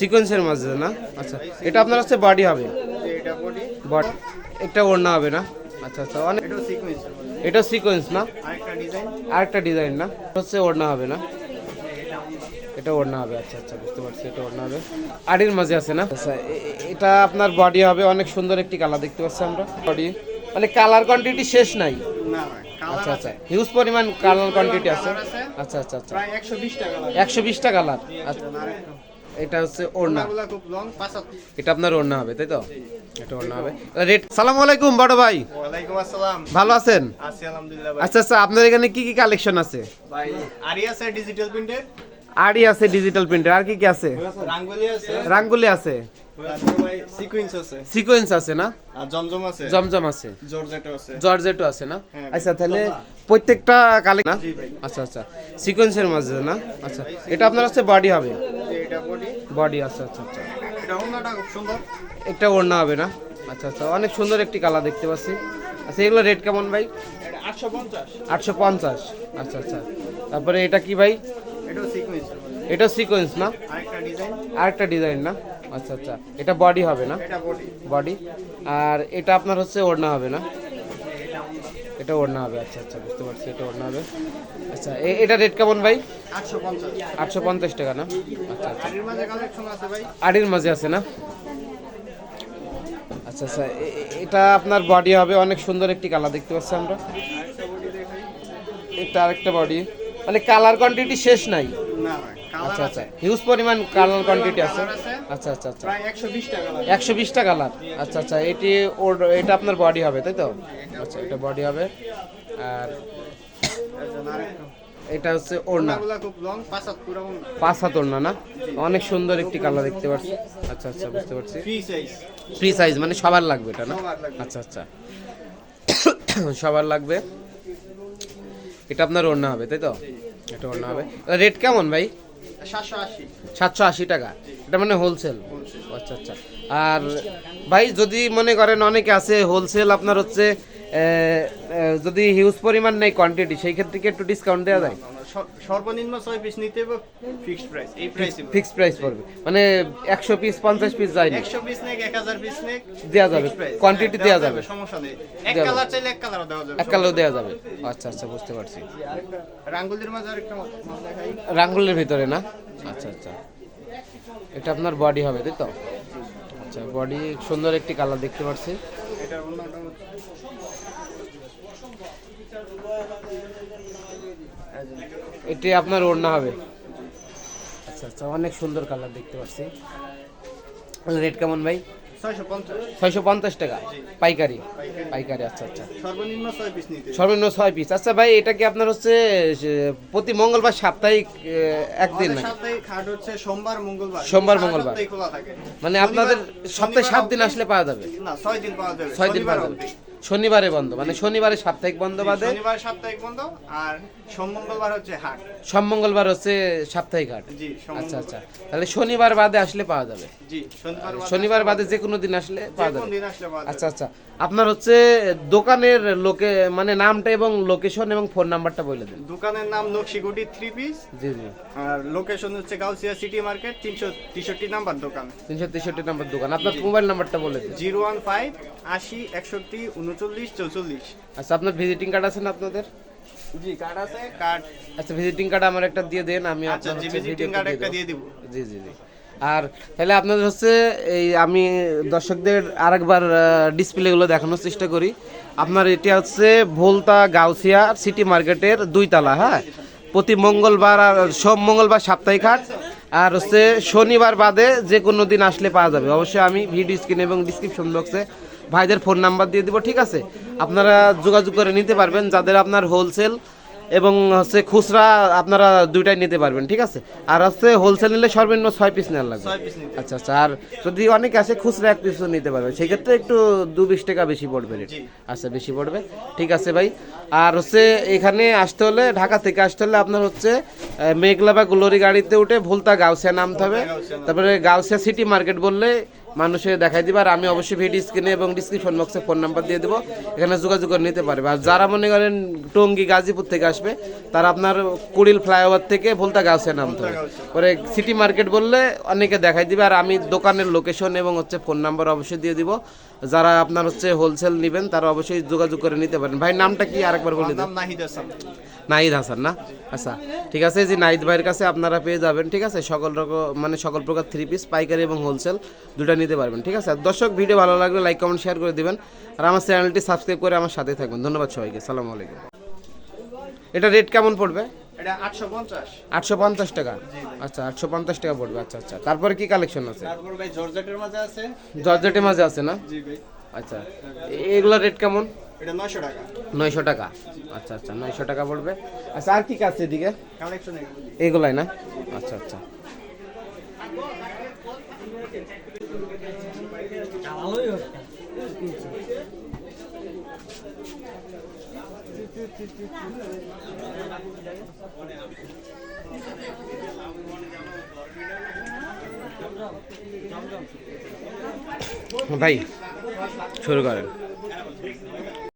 সিকোয়েন্সের মাঝে না? আচ্ছা এটা আপনার হচ্ছে বডি হবে? এটা বডি। একটা ওড়না হবে না? আচ্ছা আচ্ছা অনেক এটা সিকোয়েন্স না? আরেকটা ডিজাইন ডিজাইন না? হচ্ছে ওড়না হবে না? এটা ওড়না হবে আচ্ছা আচ্ছা বুঝতে পারছি এটা ওড়না হবে। আড়ির মাঝে আছে না? আচ্ছা এটা আপনার বডি হবে অনেক সুন্দর একটি কালার দেখতে পাচ্ছি আমরা। বডি মানে কালার কোয়ান্টিটি শেষ নাই। আচ্ছা আচ্ছা হিউজ পরিমাণ কালার কোয়ান্টিটি আছে। আচ্ছা আচ্ছা আচ্ছা। প্রায় 120 টাকা একশো বিশটা কালার আচ্ছা। এটা হচ্ছে ওড়না। এটা আপনার ওড়না হবে তাই তো? এটা ওড়না হবে। রেট সালাম আলাইকুম বড় ভাই। ওয়ালাইকুম আসসালাম। ভালো আছেন? আছি আলহামদুলিল্লাহ ভাই। আচ্ছা আচ্ছা আপনার এখানে কি কি কালেকশন আছে? ভাই আরি আছে ডিজিটাল প্রিন্টের আড়ি আছে ডিজিটাল প্রিন্টার আর কি কি আছে? রাঙ্গুলি আছে। রাঙ্গুলি আছে। সিকোয়েন্স আছে সিকোয়েন্স আছে। না? আর জমজম আছে। জমজম আছে। জর্জেটো আছে। জর্জেটও আছে না? হ্যাঁ। আচ্ছা তাহলে প্রত্যেকটা কালে না জি ভাই। আচ্ছা আচ্ছা সিকোয়েন্সের মাঝে না? আচ্ছা এটা আপনার হচ্ছে বডি হবে। বডি আচ্ছা আচ্ছা আচ্ছা। একটা ওড়না হবে না? আচ্ছা আচ্ছা অনেক সুন্দর একটি কালার দেখতে পাচ্ছি। আচ্ছা এগুলো রেট কেমন ভাই? এটা 850 আটশো পঞ্চাশ। আচ্ছা আচ্ছা। তারপরে এটা কি ভাই? এটা সিকোয়েন্স এটা সিকোয়েন্স না? আরেকটা ডিজাইন আরেকটা ডিজাইন না? আচ্ছা আচ্ছা। এটা বডি হবে না? এটা বডি বডি আর এটা আপনার হচ্ছে ওড়না হবে না? এটা ওড়না হবে। আচ্ছা আচ্ছা বুঝতে পারছি, এটা ওড়না হবে। আচ্ছা এটা রেট কেমন ভাই? 850 আটশো পঞ্চাশ টাকা না? আচ্ছা আচ্ছা। আড়ির মাঝে আছে না? আচ্ছা আচ্ছা এটা আপনার বডি হবে অনেক সুন্দর একটি কালার দেখতে পাচ্ছি আমরা। এটা আরেকটা বডি মানে কালার কোয়ান্টিটি শেষ নাই? না। আচ্ছা আচ্ছা। হিউজ পরিমাণ কালার কোয়ান্টিটি আছে। আচ্ছা আচ্ছা আচ্ছা। প্রায় 120 একশো বিশটা কালার আচ্ছা আচ্ছা এটি ওর এটা আপনার বডি হবে তাই তো? আচ্ছা এটা বডি হবে। আর এটা হচ্ছে ওড়না। পাঁচ হাত ওড়না। না? অনেক সুন্দর একটি কালার দেখতে পাচ্ছি। আচ্ছা আচ্ছা বুঝতে পারছি। ফ্রি সাইজ মানে সবার লাগবে এটা না? আচ্ছা আচ্ছা। সবার লাগবে। এটা আপনার ওড়না হবে তাই তো? এটা ওড়না হবে। রেট কেমন ভাই? 780 সাতশো আশি। টাকা। এটা মানে হোলসেল আচ্ছা আচ্ছা। আর ভাই যদি মনে করেন অনেকে আছে হোলসেল আপনার হচ্ছে যদি হিউজ পরিমাণ নেই কোয়ান্টিটি সেই ক্ষেত্রে কি একটু ডিসকাউন্ট দেওয়া যায়? সর্বনিম্ন 6 পিস নিতে হবে ফিক্সড প্রাইস এই প্রাইসে ফিক্সড প্রাইস পড়বে। মানে একশো পিস পঞ্চাশ পিস যায় না 100 পিস নেক 1000 পিস নেক দেওয়া যাবে। কোয়ান্টিটি হ্যাঁ, দেওয়া যাবে। সমস্যা নেই। এক কালার চাইলে এক কালারও দেওয়া যাবে এক কালো দেওয়া যাবে। আচ্ছা আচ্ছা বুঝতে পারছি। রাঙ্গুলির মাঝে আরেকটা মাল দেখাই। রাঙ্গুলের ভিতরে না? আচ্ছা আচ্ছা। এটা আপনার বডি হবে তাই তো? আচ্ছা বডি সুন্দর একটি কালার দেখতে পাচ্ছি। এটা অন্যটা এটি আপনার ওড়না হবে। আচ্ছা আচ্ছা অনেক সুন্দর কালার দেখতে পাচ্ছি। রেট কেমন ভাই? ছয়শো পঞ্চাশ। টাকা। পাইকারি। পাইকারি আচ্ছা আচ্ছা। সর্বনিম্ন 6 পিস সর্বনিম্ন ছয় পিস। আচ্ছা ভাই এটা কি আপনার হচ্ছে প্রতি মঙ্গলবার সাপ্তাহিক একদিন হাট হচ্ছে সোমবার মঙ্গলবার। সোমবার, মঙ্গলবার। সপ্তাহই খোলা থাকে। মানে আপনাদের সপ্তাহে সাত দিন আসলে পাওয়া যাবে। না 6 দিন পাওয়া যাবে। ছয় দিন পাওয়া যাবে। শনিবারে বন্ধ মানে শনিবারে সাপ্তাহিক বন্ধ বাদে? শনিবার সাপ্তাহিক বন্ধ আর সোম মঙ্গলবার হচ্ছে হাট। সব মঙ্গলবার হচ্ছে সাপ্তাহিক হাট? জি আচ্ছা আচ্ছা। তাহলে শনিবার বাদে আসলে পাওয়া যাবে? জি শনিবার বাদে- যে কোনো দিন আসলে পাওয়া যাবে। দিন আসলে পাওয়া যাবে। আচ্ছা আচ্ছা। আপনার হচ্ছে দোকানের লোকে মানে নামটা এবং লোকেশন এবং ফোন নাম্বারটা বলে দিন। দোকানের নাম নকশিগুটি থ্রি পিস জি জি। আর লোকেশন হচ্ছে গাউসিয়া সিটি মার্কেট তিনশো তেষট্টি নাম্বার দোকান। তিনশো তেষট্টি নাম্বার দোকান। আপনার মোবাইল নাম্বারটা বলে দিন। জিরো ওয়ান ফাইভ আশি একষট্টি উনচল্লিশ চৌচল্লিশ। আচ্ছা আপনার ভিজিটিং কার্ড আছে না আপনাদের? জি কার্ড আছে কার্ড আচ্ছা ভিজিটিং কার্ড আমার একটা দিয়ে দেন আমি আচ্ছা আপনার জি ভিজিটিং কার্ড একটা। দিয়ে দিব। জি জি জি। আর তাহলে আপনাদের হচ্ছে এই আমি দর্শকদের আরেকবার ডিসপ্লেগুলো দেখানোর চেষ্টা করি। আপনার এটা হচ্ছে ভোলতা গাউসিয়া সিটি মার্কেটের দুই তালা হ্যাঁ? প্রতি মঙ্গলবার আর সোম মঙ্গলবার সাপ্তাহিক হাট। আর হচ্ছে শনিবার বাদে যে কোনো দিন আসলে পাওয়া যাবে। অবশ্যই আমি ভিডিও স্ক্রিন এবং ডিসক্রিপশন বক্সে ভাইদের ফোন নাম্বার দিয়ে দিব ঠিক আছে? আপনারা যোগাযোগ করে নিতে পারবেন যাদের আপনার হোলসেল এবং হচ্ছে খুচরা আপনারা দুইটাই নিতে পারবেন ঠিক আছে? আর হচ্ছে হোলসেল নিলে সর্বনিম্ন ছয় পিস নেওয়ার লাগবে। আচ্ছা আচ্ছা আর যদি অনেকে আসে খুচরা এক পিসও নিতে পারবে। সেক্ষেত্রে একটু দু বিশ টাকা বেশি পড়বে রেট আচ্ছা বেশি পড়বে। ঠিক আছে ভাই। আর হচ্ছে এখানে আসতে হলে ঢাকা থেকে আসতে হলে আপনার হচ্ছে মেঘলা বা গ্লোরি গাড়িতে উঠে ভুলতা গাউসিয়া নামতে হবে। তারপরে গাউসিয়া সিটি মার্কেট বললে মানুষে দেখাই দিবে। আর আমি অবশ্যই ভিডিও স্ক্রিনে এবং ডিসক্রিপশন বক্সে ফোন নাম্বার দিয়ে দেবো। এখানে যোগাযোগ করে নিতে পারবে। আর যারা মনে করেন টঙ্গী গাজীপুর থেকে আসবে তারা আপনার কুড়িল ফ্লাইওভার থেকে ভুলতা গাছে নামতে হবে। পরে সিটি মার্কেট বললে অনেকে দেখাই দিবে। আর আমি দোকানের লোকেশন এবং হচ্ছে ফোন নাম্বার অবশ্যই দিয়ে দিব। যারা আপনার হচ্ছে হোলসেল নেবেন তারা অবশ্যই যোগাযোগ করে নিতে পারেন। ভাই নামটা কি আরেকবার বলে দেন। নাহিদ হাসান। নাহিদ হাসান না? আচ্ছা ঠিক আছে যে নাহিদ ভাইয়ের কাছে আপনারা পেয়ে যাবেন ঠিক আছে সকল রকম মানে সকল প্রকার থ্রি পিস পাইকারি এবং হোলসেল দুটো নিতে পারবেন ঠিক আছে। দর্শক ভিডিও ভালো লাগলে লাইক কমেন্ট শেয়ার করে দিবেন। আর আমার চ্যানেলটি সাবস্ক্রাইব করে আমার সাথে থাকবেন। ধন্যবাদ সবাইকে সালাম আলাইকুম। এটা রেট কেমন পড়বে? আটশো পঞ্চাশ। আটশো পঞ্চাশ টাকা? আচ্ছা আটশো পঞ্চাশ টাকা পড়বে আচ্ছা আচ্ছা। তারপরে কি কালেকশন আছে? জর্জেটের মাঝে আছে। জর্জেটের মাঝে আছে না? আচ্ছা এগুলোর রেট কেমন? এটা নয়শো টাকা। নয়শো টাকা। আচ্ছা আচ্ছা নয়শো টাকা পড়বে। আচ্ছা আর কি কাছে এদিকে? কালেকশন এইগুলাই না? আচ্ছা আচ্ছা। ভাই শুরু করেন।